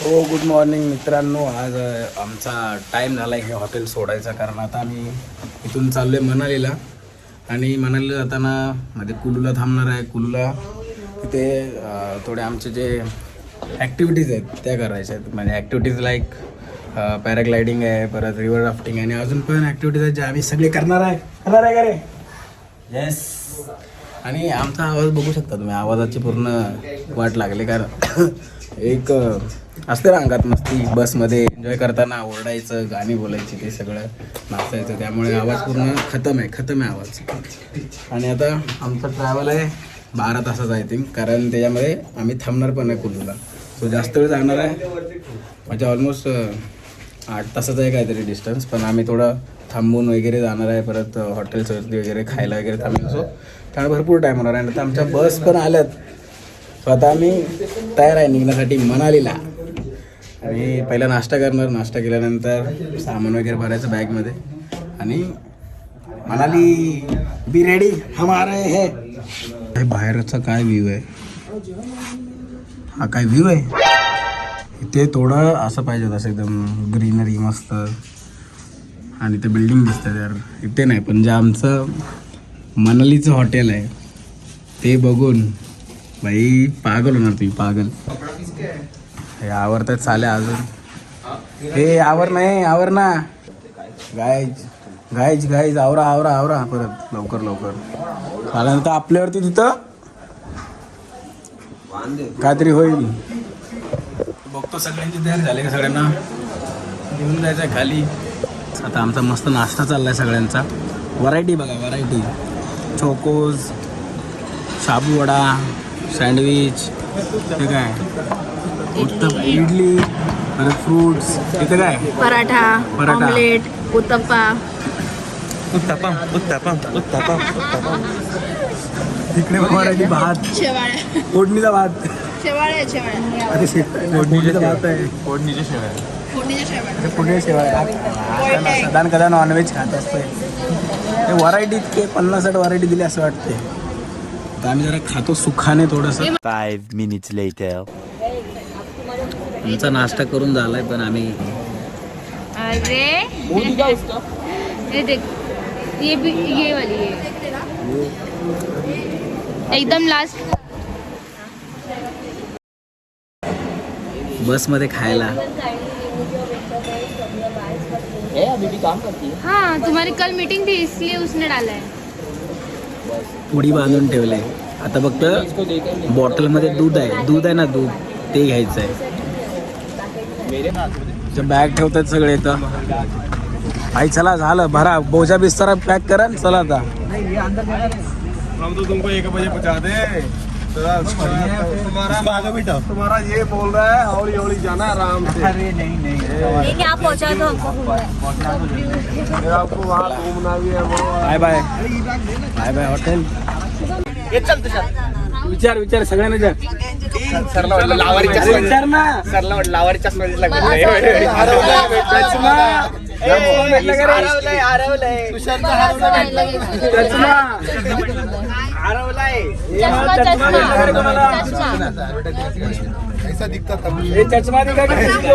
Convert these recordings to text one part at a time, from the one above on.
हो good morning मित्रांनो. आज आमचा टाईम झाला आहे हे हॉटेल सोडायचा कारण आता आम्ही इथून चाललो आहे मनालीला. आणि मनालीला जाताना मध्ये कुलूला थांबणार आहे. कुलूला तिथे थोडे आमचे जे ॲक्टिव्हिटीज आहेत त्या करायच्या आहेत. म्हणजे ॲक्टिव्हिटीज लाईक पॅराग्लायडिंग आहे परत रिव्हर राफ्टिंग आणि अजून पण ॲक्टिव्हिटीज आहेत ज्या आम्ही सगळे करणार आहे. करणार आहे का रे? येस आणि आमचा आवाज बघू शकता तुम्ही. आवाजाची पूर्ण वाट लागली कारण एक असते ना अंगात मस्ती बसमध्ये एन्जॉय करताना ओरडायचं गाणी बोलायची ते सगळं नाचायचं. त्यामुळे आवाज पूर्ण खतम आहे खतम आहे आवाज. आणि आता आमचं ट्रॅव्हल आहे बारा तासाचा आय थिंक कारण त्याच्यामध्ये आम्ही थांबणार पण आहे कुल्लूला सो जास्त वेळ जाणार आहे. म्हणजे ऑलमोस्ट आठ तासाचं आहे काहीतरी डिस्टन्स पण आम्ही थोडं थांबून वगैरे जाणार आहे. परत हॉटेल्सवरती वगैरे खायला वगैरे थांबून सो त्यामुळे भरपूर टाईम होणार आहे. आणि आता आमच्या बस पण आल्यात. सो आता आम्ही तयार आहे निघण्यासाठी मनालीला. आणि पहिला नाश्ता करणार. नाश्ता केल्यानंतर सामान वगैरे भरायचं बॅगमध्ये. आणि मनाली बी रेडी हमारे हे. हे बाहेरचा काय व्ह्यू आहे? हा काय व्ह्यू आहे? इथे थोडं असं पाहिजे होतं असं एकदम ग्रीनरी मस्त. आणि ते बिल्डिंग दिसतं यार. इथे नाही पण जे आमचं मनालीचं हॉटेल आहे ते बघून. बाई पागल होणार तुम्ही पागल. हे आवरत आहेत साल्या अजून. हे आवर नाही आवर ना. गायज गायज गायज आवरा आवरा आवरा. परत लवकर लवकर. आल्यानंतर आपल्यावरती तिथं काहीतरी होईल. बघतो सगळ्यांची तयार झाले का सगळ्यांना? घेऊन जायचं आहे खाली. आता आमचा मस्त नाश्ता चाललाय सगळ्यांचा. व्हरायटी बघा व्हरायटी. चोकोज शाबू वडा सँडविच. हे काय? उत्तम इडली परत फ्रूट्स इथं काय? पराठा पराठा. ऑमलेट उत्तप्पा. उत्तपम उत्तपम उत्तपम उत्तपम तिकडे व्हरायटी भात. शेवाळ्या. फोडणीचा भात. शेवाळ्या शेवाळ्या. अरे शे- फोडणीचा भात आहे. फोडणीच्या शेवया फोडणीच्या शेवाळ्या. अरे पुणे शेवाय सदान कदा नॉनव्हेज खात असतोय. ते व्हरायटी इतके पन्नास साठ व्हरायटी दिली असं वाटते तर आम्ही जरा खातो सुखाने थोडंसं. Five minutes later. आमचा नाश्ता करून झालाय पण आम्ही अरे. ये देख ये भी ये वाली है एकदम लास्ट बसमध्ये खायला. हाँ तुम्हारी कल मीटिंग थी इसलिए उसने डाला है. पुडी बांधून ठेवले आता फक्त बॉटलमध्ये दूध आहे. दूध आहे ना दूध? ते घ्यायचं आहे बॅग ठेवतात सगळे इथं. आई चला झालं. भरा. बोजा बिस्तारा पॅक करा चला आता. हम तो तुमको एक बजे पहुंचा दे तुम्हारा तुम्हारा ये बोल रहा है हौली हौली जाना आराम से अरे नहीं नहीं क्या पहुंचा दो हमको फिर आपको वहाँ घूमना भी है वो bye bye bye bye hotel विचार विचार सगळ्यांना विचार. अरे विचार ना. चष्मा. ऐसा दिखता था हे चष्मा दिखा का तुझको?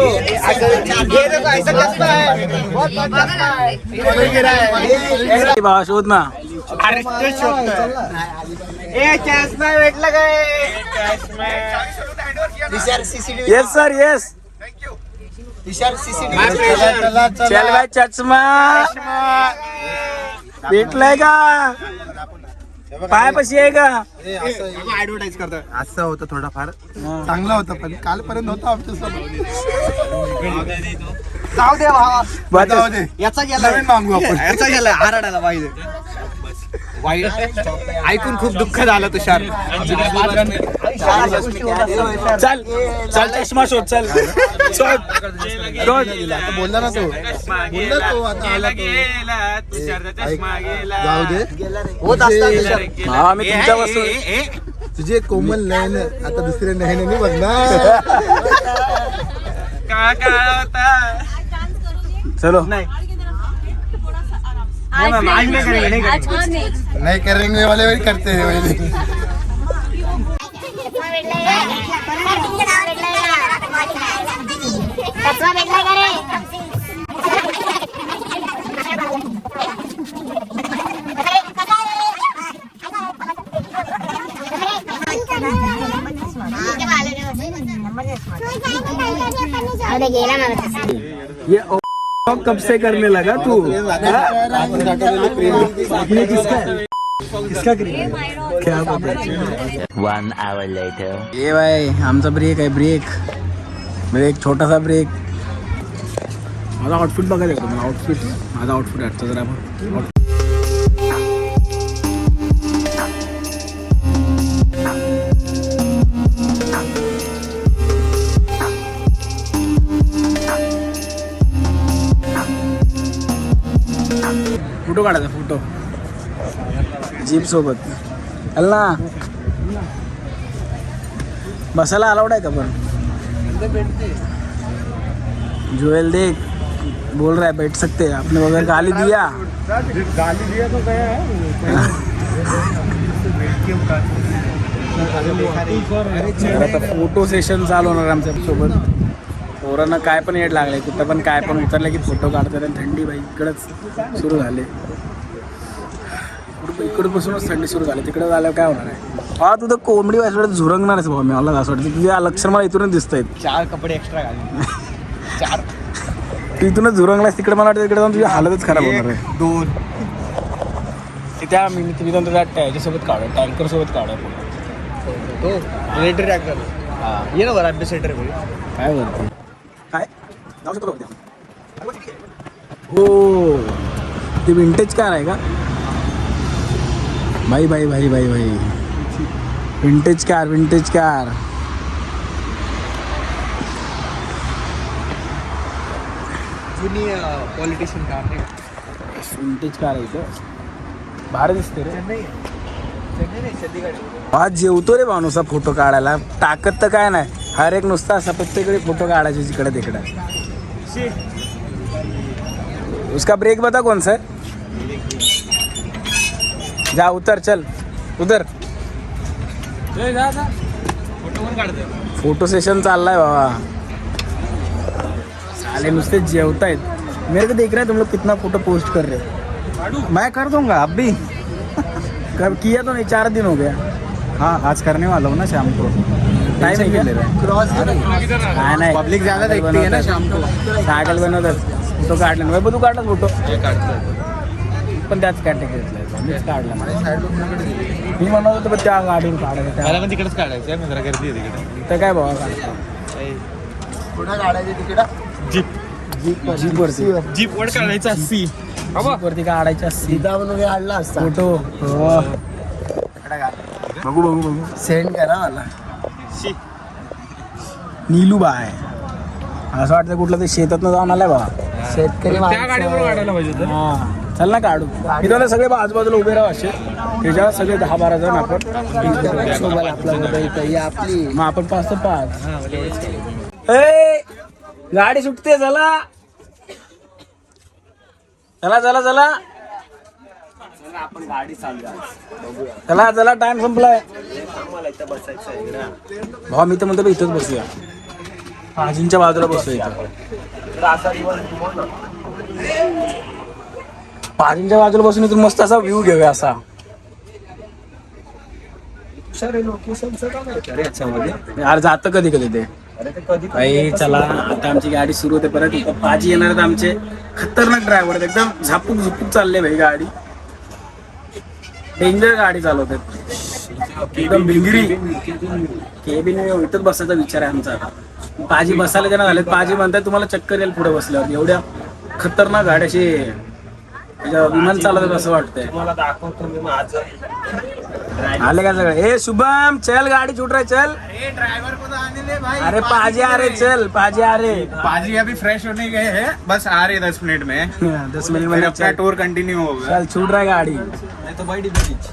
ए बाबा शोध ना. येस सर येस चल बाय चष्मा भेटलाय का? पायापाशी आहे का? ऍडव्हर्टाईज करतोय. असं होतं थोडाफार. चांगलं होतं पण कालपर्यंत होतं आमच्या जाऊ दे. भावा. बस. जाऊ दे. याचा गेला. नवीन मागू आपण. याचा गेला. आराडाला पाहिजे. वाईट ऐकून खूप दुःख झालं तुषार. चल चल चष्मा शोध चल. शोध शोध बोलला ना तो. बोलला तो आता आला तो. ऐक, जाऊ दे. तुझे- हा मी तुमच्या वस्तू तुझे कोमल नयन आता दुसरे नयनाने बघणार. चलो. नहीं. नहीं करेंगे नहीं वाले वही करते हैं ये अरे गेला मला तसं कब से करने लगा तू? ये किसका? है किसका क्रीम क्या पता One hour later. ये भाई आमचा ब्रेक आहे ब्रेक ब्रेक छोटासा ब्रेक माझा आउटफिट बघायला आउटफिट माझा आउटफिट जरा फोटो काढायचा फोटो. जीप सोबत. चल ना. बसायला अलाउड आहे का पण? जुएल देख. बोल रहा है बैठ सकते हैं. आपने वगैरह गाली दिया. तर आता फोटो सेशन चालू होणार आमच्यासोबत पोरांना काय पण येड लागले कुठं पण काय पण उतरलं की फोटो काढतात आणि थंडी बाई इकडंच सुरू झाले. इकडं- इकडपासूनच थंडी सुरू झाली. तिकडे झाल्यावर काय होणार आहे? हा तू तर कोंबडी वाजवत झुरंगणारच भाऊ मी मला असं वाटतं. तुझ्या लक्षण मला इथूनच दिसत आहेत चार कपडे एक्स्ट्रा घालून. चार. तू इथूनच झुरंगलास तिकडे मला वाटतं तिकडे जाऊन तुझी हालतच खराब होणार आहे. दोन. ते त्या मी मी जाऊन त्या त्याच्यासोबत काढू टँकर सोबत काढू तो मिलिटरी ट्रॅक्टर ये ना बरं अभ्यास काय काय जाऊ शकतो का उद्या? हो. ते विंटेज कार आहे का? भाई भाई भाई भाई भाई विंटेज कार विंटेज कार जुनी पॉलिटिशियन कार नाही विंटेज कार आहे इथं. भारी दिसते रे. हा जेवतो रे माणूस फोटो काढायला. ताकद तर काय नाही. हर एक नुसता असा प्रत्येकडे फोटो काढायचे जिकडे तिकडे. उसका ब्रेक बता कौन सा है? जा उतर चल। उतर। फोटो पण काढते फोटो सेशन चाललाय बाबा. साले नुसते जेवतायत. मेरे को देख रहे हैं तुम लोग कितना फोटो पोस्ट कर रहे हो. मैं कर दूंगा अब भी. कब किया तो नहीं चार दिन हो गया. हाँ आज करने वाला हूँ ना शाम को. टाइम नहीं ले ले रहे हैं क्रॉस काय नाही. पब्लिक ज्यादा देखती है ना शाम को. सायकल बनवतात. फोटो काढले. नाही तू काढला फोटो. पण त्याच कॅटेगरीतला आहे. मीच काढला मी म्हणत होतो पण त्या गाडीवर काढायचं. मला पण तिकडेच काढायचं आहे. जरा गर्दी आहे तिकडे. तर काय बाबा काढतो? कुठं काढायचे तिकडं? जीप. जीप जीपवरती जीप वर काढायचा सी जीपवरती काढायच्या सीधा म्हणून काढला असता. फोटो. हो. बघू बघू बघू. सेंड करा मला. नीलू बाय. असं वाटतं कुठलं ते शेतात जाऊन आलाय बाबा. शेतकरी त्या गाडीवर काढायला पाहिजे हा. चल ना काढू. मी सगळे आजूबाजूला उभे राहू असे. त्याच्यावर सगळे दहा बारा जण आपण. सोबत आपला मोबाईल काही आपली. मग आपण पाच तर पाच. ए गाडी सुटते चला. चला चला चला. चला चला टाइम संपलाय. भाऊ मी तर म्हणतो इथंच बसूया. आजींच्या बाजूला बसूया पाजींच्या बाजूला बसून इथून मस्त असा व्ह्यू घेऊया असा. यार जातं कधी कधी ते. भाई चला आता आमची गाडी सुरू होते परत. इथं पाजी येणार आमचे. खतरनाक ड्रायव्हर एकदम झापूक झुपूक चालले भाई गाडी. डेंजर गाडी चालवतात. एकदम भिंगरी केबिन इथंच बसायचा विचार आहे आमचा आता. पाजी बसायला त्यांना झाले पाजी म्हणतात तुम्हाला चक्कर येईल पुढे बसल्यावर. एवढ्या खतरनाक गाड्याशी म्हणजे विमान चालवतात असं वाटतंय. आले का सगळे ए शुभम चल गाडी छूट रहा चल। अरे ड्राइवर को तो आने दे भाई अरे पाजी आ रहे चल पाजी आ रहे। पाजी अभी फ्रेश होने गए हैं बस आ रहे दस मिनट में। दस मिनट में अपना टूर कंटिन्यू होगा। चल छूट रहा है गाड़ी। तो भाई बीच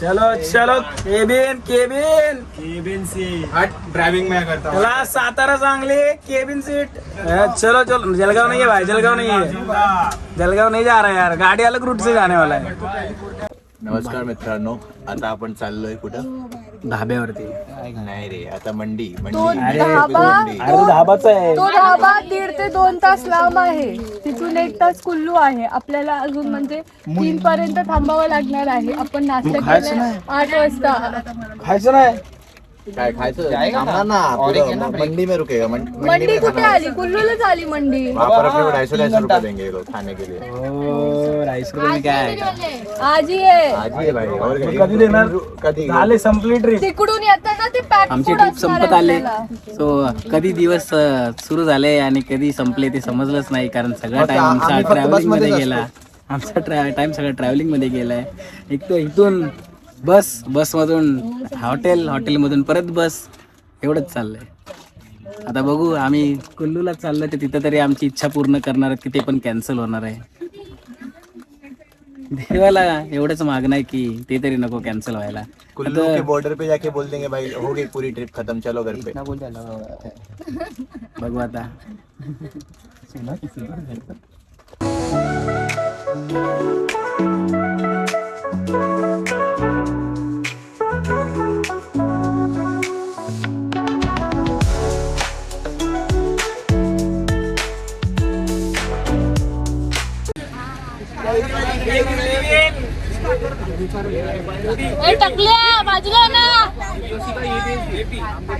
चलो चलो केबिन केबिन। केबिन से हट ड्राइविंग मैं करता हूँ। चला सातारा सांगली केबिन सीट चलो चलो जलगांव नहीं है भाई जलगांव नहीं है। जलगांव नहीं जा रहा है यार गाड़ी अलग रूट से जाने वाला है। नमस्कार मित्रांनो आता आपण चाललोय कुठं? धाब्यावरती. नाही रे आता मंडी तो मंडी धाबा अरे तो धाबाचा आहे. तो धाबा दीड ते दोन तास लांब आहे. तिथून एक तास कुल्लू आहे. आपल्याला अजून म्हणजे तीन पर्यंत थांबावं लागणार आहे. आपण नाश्ता केला आठ वाजता. खायचं नाही. काय खायचं? थांबणार ना पुढं मंडी में रुकेगा मंडी मंडी मंडी में कुठे खाना. आली? कुल्लूलाच आली मंडी. वहाँ पर अपने को ढाई सौ ढाई सौ रुपये देंगे ये लोग खाने के लिए. हो राईस रुपये काय? आजी आहे आज ही है भाई और कधी देणार? कधी झाले संपली ट्रिप तिकडून येताना ते पॅक आमची ट्रिप संपत आले. सो कधी दिवस सुरू झाले आणि कधी संपले ते समजलंच नाही कारण सगळा टाइम आम्ही आमचा फक्त ट्रॅव्हलिंगमध्ये गेला. आमचा टाइम सगळा ट्रॅव्हलिंगमध्ये गेलाय. एक तर इथून बस बसमधून हॉटेल हॉटेलमधून परत बस. एवढंच चाललंय. आता बघू आम्ही कुल्लूला चाललोय तर तिथं तरी आमची इच्छा पूर्ण करणार आहेत की ते पण कॅन्सल होणार आहे. देवाला एवढंच मागणं आहे की ते तरी नको कॅन्सल व्हायला. कुल्लू के बॉर्डर पे जाके बोल देंगे भाई हो गई पूरी ट्रिप खत्म चलो घर पे. बघू आता. टकल्या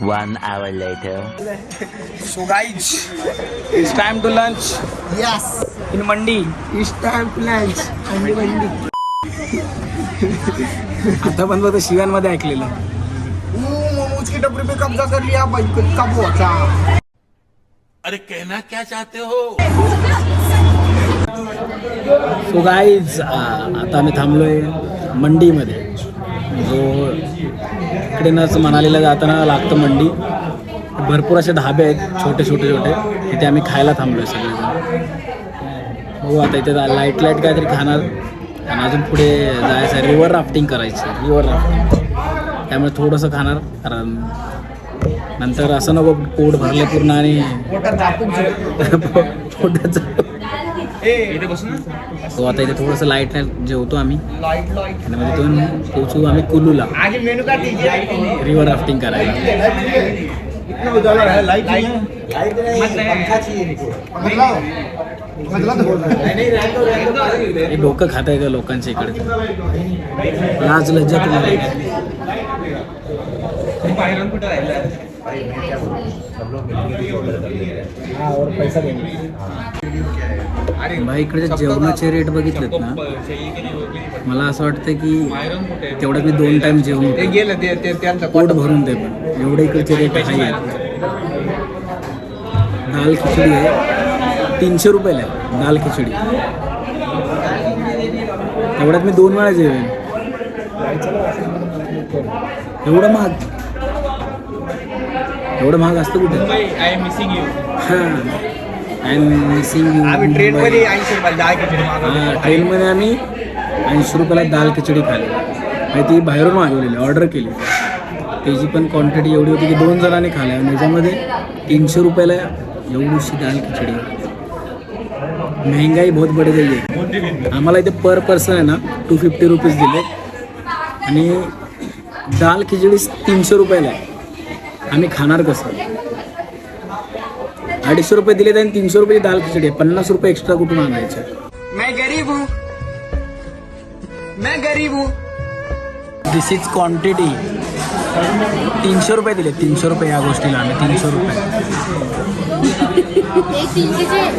one hour later So guys, it's time to lunch. Yes. In Mandi. It's time to lunch. Mandi Mandi. आता पण फक्त शिव्यांमध्ये ऐकलेलं मोमोज टपरी पे कब्जा कर लिया कब होता सो गाईज आता आम्ही थांबलोय मंडीमध्ये जो इकडेनंच मनालीला जाताना लागतं मंडी. भरपूर असे ढाबे आहेत छोटे छोटे छोटे. तिथे आम्ही खायला थांबलोय सगळेजण. बघू आता इथे लाइट लाइट काहीतरी खाणार. आणि अजून पुढे जायचं रिव्हर राफ्टिंग करायचं रिव्हर राफ्टिंग त्यामुळे थोडंसं खाणार. कारण नंतर असं नको पोट भरले पूर्ण आणि पोटाचं हो आता इथे थोडंसं लाइट लाइट जेवतो आम्ही. आणि मग तिथून पोचू आम्ही कुलूला. रिव्हर राफ्टिंग करायला. हे डोकं खात आहे का लोकांच्या इकडे? लाज लज्जा तुम्हाला पैसा भाई इकडे जेवणाचे रेट बघितलेत ना. मला असं वाटतं की तेवढ्यात मी दोन टाइम जेवण होतं. पोट भरून ते पण. एवढे इकडचे रेट हाय. आहेत दाल खिचडी आहे. तीनशे रुपयाला आहे दाल खिचडी. तेवढ्यात मी दोन वेळा जेवेन. एवढं महाग. एवढं महाग असतं कुठे? आय एम मिसिंग यू आम्ही ट्रेन मध्ये ऐंशी हां ट्रेनमध्ये आम्ही ऐंशी रुपयाला दाल खिचडी खाल्ली. आणि ती बाहेरून मागवलेली ऑर्डर केली. त्याची पण क्वांटिटी एवढी होती की दोन जणांनी खाल्ल्या आणि त्याच्यामध्ये तीनशे रुपयाला एवढीशी दाल खिचडी. महंगाई बहुत बढ गई आहे. आम्हाला इथे पर पर्सन आहे ना टू फिफ्टी रुपीज दिले. आणि दाल खिचडी तीनशे रुपयाला आहे. आम्ही खाणार कसं? अडीचशे रुपये दिले आणि तीनशे रुपये दाल खिचडी आहे. पन्नास रुपये एक्स्ट्रा कुठून आणायचे? मैं गरीब हूँ। मैं गरीब हूँ। दिस इज क्वांटिटी तीनशे रुपये दिले तीनशे रुपये या गोष्टीला आम्ही तीनशे रुपये.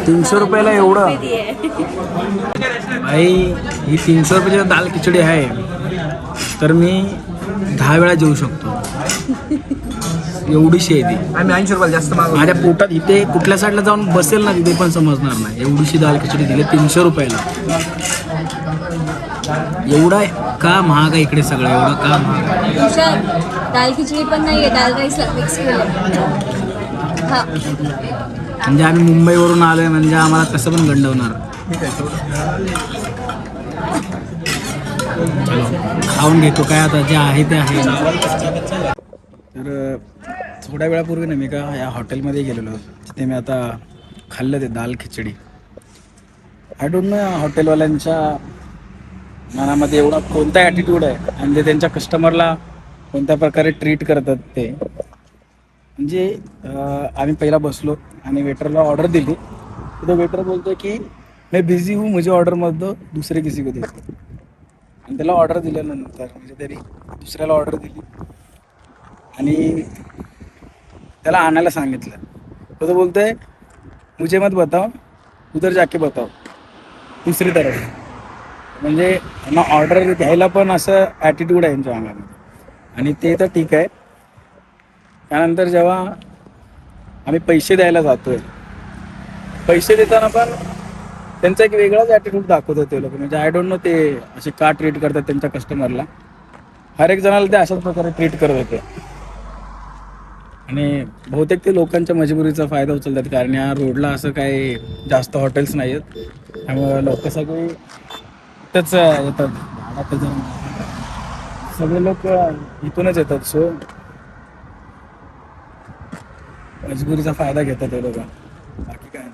तीनशे रुपयाला एवढं? भाई ही तीनशे रुपयाची दाल खिचडी आहे. तर मी दहा वेळा जेवू शकतो. एवढीशी आहे ती. आम्ही ऐंशी रुपयाला जास्त मागवतो. माझ्या पोटात इथे कुठल्या साईडला जाऊन बसेल ना तिथे पण समजणार नाही. एवढीशी दाल खिचडी दिली तीनशे रुपयाला. एवढा का महाग आहे इकडे सगळं? एवढं का महाग दाल खिचडी पण नाहीये दाल राईस मिक्स केलं हा. म्हणजे आम्ही मुंबईवरून आलोय म्हणजे आम्हाला कसं पण गंडवणार. खाऊन घेतो काय आता जे आहे ते आहे. तर थोड्या वेळापूर्वी ना मी का या हॉटेलमध्ये गेलेलो. तिथे मी आता खाल्लं ते दाल खिचडी. आय डोंट नो हॉटेलवाल्यांच्या मनामध्ये एवढा कोणता ॲटिट्यूड आहे? आणि ते त्यांच्या कस्टमरला कोणत्या प्रकारे ट्रीट करतात ते. म्हणजे आम्ही पहिला बसलो आणि वेटरला ऑर्डर दिली. तर तो वेटर बोलतो की मी बिझी हूँ मुझे ऑर्डर मत दो दुसरे किसी को दे आणि त्याला ऑर्डर दिल्यानंतर म्हणजे तरी दुसऱ्याला ऑर्डर दिली. आणि त्याला आणायला सांगितलं. तर तो बोलतोय मुझे मत बताओ उधर जाके बताओ दुसरी तरफ. म्हणजे त्यांना ऑर्डर घ्यायला पण असं ॲटिट्यूड आहे यांच्या अंगामध्ये. आणि ते तर ठीक आहे. त्यानंतर जेव्हा आम्ही पैसे द्यायला जातोय पैसे देताना पण त्यांचा एक वेगळाच ॲटिट्यूड दाखवतात ते लोक. म्हणजे आय डोंट नो ते असे का ट्रीट करतात त्यांच्या कस्टमरला हर एक जणाला ते अशाच प्रकारे ट्रीट करत होते. आणि बहुतेक ते लोकांच्या मजबुरीचा फायदा उचलतात कारण या रोडला असं काही जास्त हॉटेल्स नाही आहेत त्यामुळे लोक सगळे त्याच येतात. सगळे लोक इथूनच येतात सो मजबुरीचा फायदा घेतात ते लोक. बाकी काय?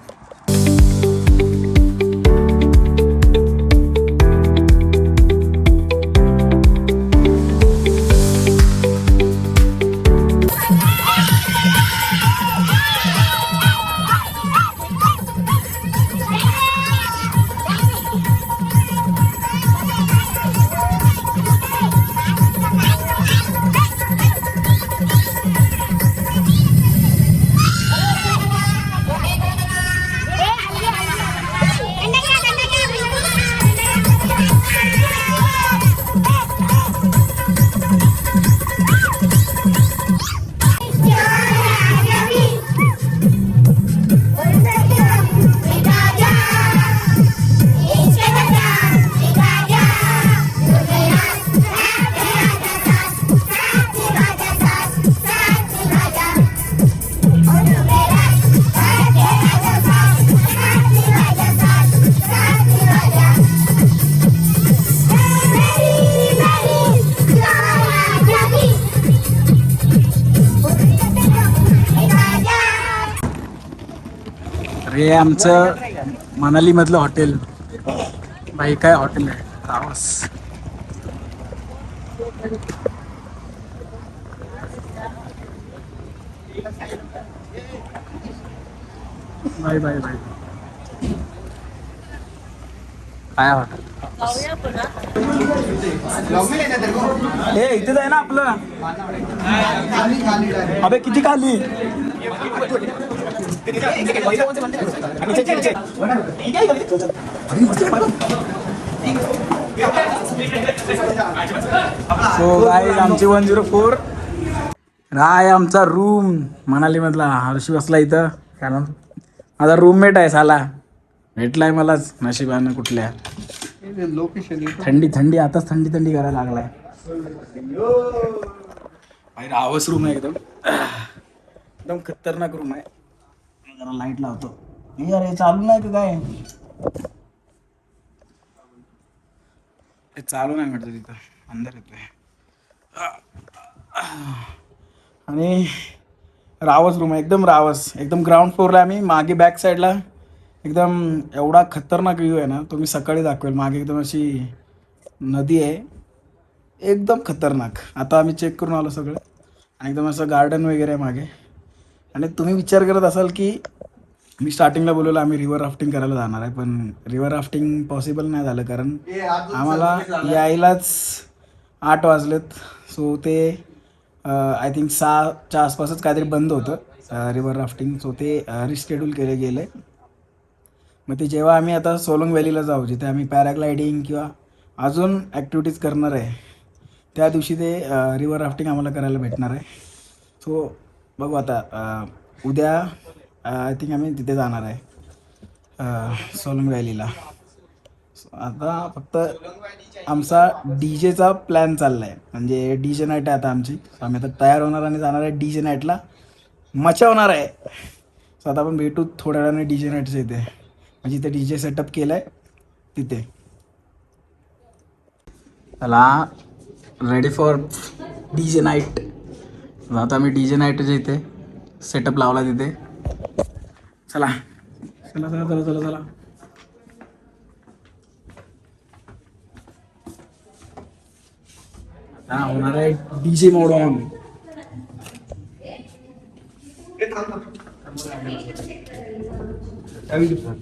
हे आमचं मनाली मधलं हॉटेल. बाई काय हॉटेल आहे? रावस. बाय बाय बाय काय हॉटेल? हे इथेच आहे ना आपलं. अबे किती खाली? सो गाईज आमची वन झिरो फोर राय आमचा रूम मनाली मधला. हर्षी बसला इथं कारण माझा रूममेट आहे साला. भेटलाय मलाच नशिबानं कुठल्या. थंडी थंडी आताच थंडी थंडी करायला लागलाय. बाहेर आवाज रूम आहे एकदम. एकदम खतरनाक रूम आहे. जरा लाइट लावतो. हे अरे चालू नाही का काय? चालू नाही म्हटलं तिथं. अंधार येतोय. आणि रावस रूम आहे. एकदम रावस. एकदम ग्राउंड फ्लोअरला आम्ही मागे बॅक साईडला एकदम एवढा खतरनाक व्ह्यू आहे ना तो मी सकाळी दाखवेल. मागे एकदम अशी नदी आहे. एकदम खतरनाक. आता आम्ही चेक करून आलो सगळं. आणि एकदम असं गार्डन वगैरे आहे मागे. आणि तुम्ही विचार करत असाल की मी स्टार्टिंगला बोलवलं आम्ही रिव्हर राफ्टिंग करायला जाणार आहे पण रिव्हर राफ्टिंग पॉसिबल नाही झालं कारण आम्हाला यायलाच आठ वाजलेत. सो ते आय थिंक सहाच्या आसपासच काहीतरी बंद होतं रिव्हर राफ्टिंग सो ते रिस्केड्यूल केले गेले. मग ते जेव्हा आम्ही आता सोलंग व्हॅलीला जाऊ जिथे आम्ही पॅराग्लायडिंग किंवा अजून ॲक्टिव्हिटीज करणार आहे त्या दिवशी ते रिव्हर राफ्टिंग आम्हाला करायला भेटणार आहे. सो बघू आता उद्या आय थिंक आम्ही तिथे जाणार आहे सोलंग व्हॅलीला आता फक्त आमचा डी जेचा प्लॅन चाललाय. म्हणजे डी जे नाईट आहे आता आमची. आम्ही आता तयार होणार आणि जाणार आहे डी जे नाईटला मचा होणार आहे. सो आता आपण भेटू थोड्या वेळाने डी जे नाईटच्या इथे. म्हणजे इथे डी जे सेटअप केलं आहे तिथे. चला ready for D J night आता आम्ही डी जे नाईटच्या इथे सेटअप लावला तिथे. चला. चला चला चला चला चला. आता होणार आहे डीजे मोड ऑन.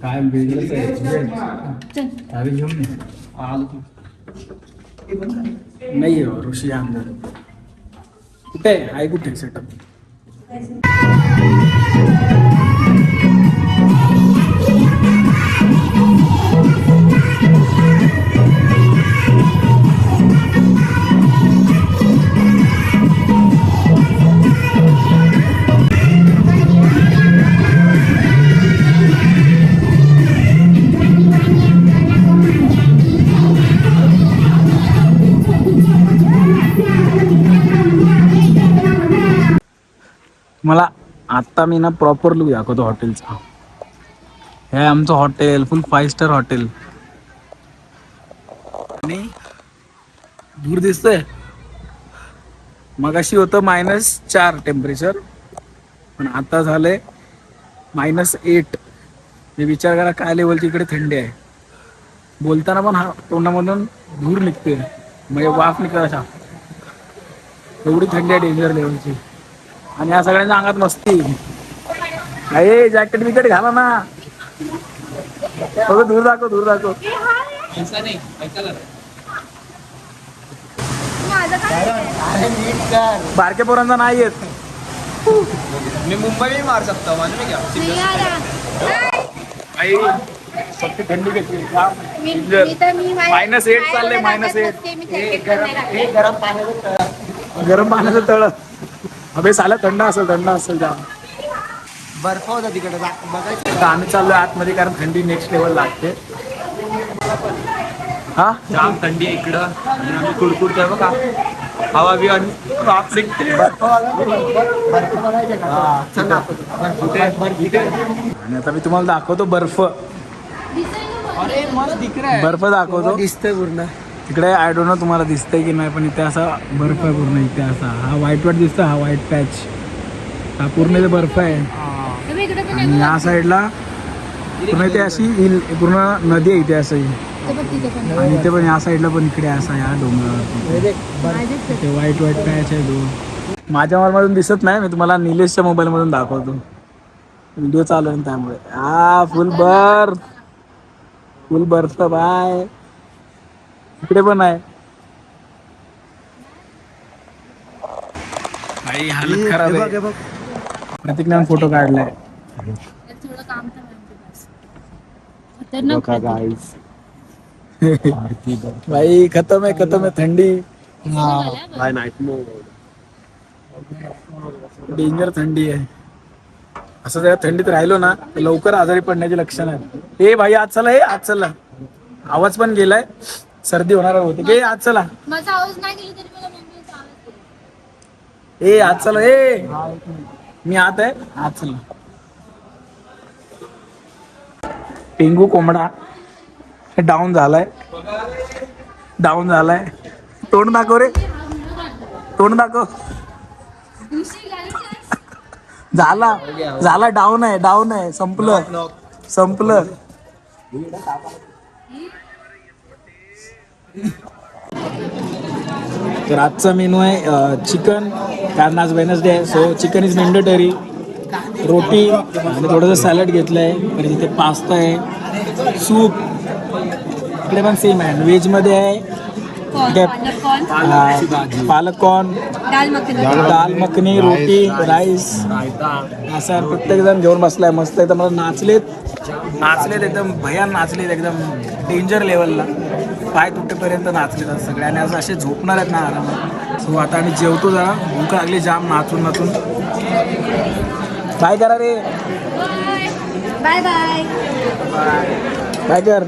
काय आहे घेऊन नाही हो ऋषी अंदर कुठे आहे? आहे कुठे सेटअप मला आत्ता मी ना प्रॉपर लुक दाखवतो हॉटेलचा हे आमचं hotel full five star hotel आणि दूर दिसतंय. मगाशी होतं मायनस चार टेम्परेचर पण आता झालंय मायनस एट हे विचार करा काय लेवलची इकडे थंडी आहे. बोलताना पण हा तोंडामधून धूर निघते म्हणजे वाफ निघत अशा एवढी थंडी आहे डेंजर लेवलची आणि या सगळ्यांच्या अंगात मस्ती. अरे जॅकेट बिकेट घाला ना. बघ दूर दाखव दूर दाखव. बारक्या पोरांचा नाही येत. मी मुंबई में मार सकता मालूम क्या आई फक्त थंडी घेतली. मायनस एट चाललंय मायनस एट गरम पाण्याचं तळ. अबे साला थंड असेल थंड असेल जाम बर्फ होता तिकडे जा- बघायचं. आता आम्ही चाललोय आतमध्ये कारण थंडी नेक्स्ट लेवल लागते. हा? जाम थंडी आहे इकडं. आणि आम्ही कुडकुडतोय बघा. हवा बी आणि वाफ निघते. आणि आता मी तुम्हाला दाखवतो बर्फ. बर्फ दाखवतो. दिसतंय पूर्ण. तिकडे आय डोंट नो तुम्हाला दिसतंय की नाही पण इथे असा बर्फ आहे पूर्ण इथे असा. हा व्हाईट वाईट दिसतो हा व्हाईट पॅच हा पूर्ण इथे बर्फ आहे. आणि या साईडला पूर्ण इथे अशी हिल पूर्ण नदी आहे इथे असं आणि इथे पण या साईडला पण इकडे असा या डोंगर ते व्हाईट व्हाईट पॅच आहे दोन. माझ्या मोबाईलमधून दिसत नाही मी तुम्हाला निलेशच्या मोबाईलमधून दाखवतो. व्हिडिओ चालू आहे ना त्यामुळे. हा फुल बर्फ. फुल बर्फ बाय. इकडे पण आहे. भाई हालत खराब आहे. प्रतीकने फोटो काढलाय. थोडं काम तर खतरनाक भाई खतम आहे खतम आहे थंडी. डेंजर थंडी आहे. असं जरा थंडीत राहिलो ना तर लवकर आजारी पडण्याची लक्षणं आहेत. ए भाई आज चला ए आज चला. आवाज पण गेलाय. सर्दी होणार होते. ए आज चला. माझा आवाज नाही गेला तरी मला मम्मीचा आवाज येतो. ए आज चला. ए. मी आत आहे. आज चला. पेंगू कोंबडा डाऊन झालाय. डाऊन झालाय. तोंड दाखव रे. तोंड दाखव. उशी झाला. झाला डाऊन आहे डाऊन आहे. संपलं. संपलं. तर आजचा मेनू आहे चिकन. कारण आज वेनसडे आहे so chicken is mandatory roti आणि थोडंसं सॅलड घेतलं आहे आणि तिथे पास्ता आहे. सूप इकडे पण सेम आहे. व्हेजमध्ये आहे. पालक कॉर्न दाल मखनी. रोटी राईस असं प्रत्येक जण घेऊन बसलाय. मस्त एकदम मला नाचलेत. नाचलेत एकदम भयान नाचलेत एकदम डेंजर लेवलला पाय तुटेपर्यंत नाचलेत आज सगळे. आणि आज असे झोपणार आहेत ना आरामात. सो आता आम्ही जेवतो जरा. भूक लागली जाम नाचून नाचून. काय करा रे? Bye bye. काय कर?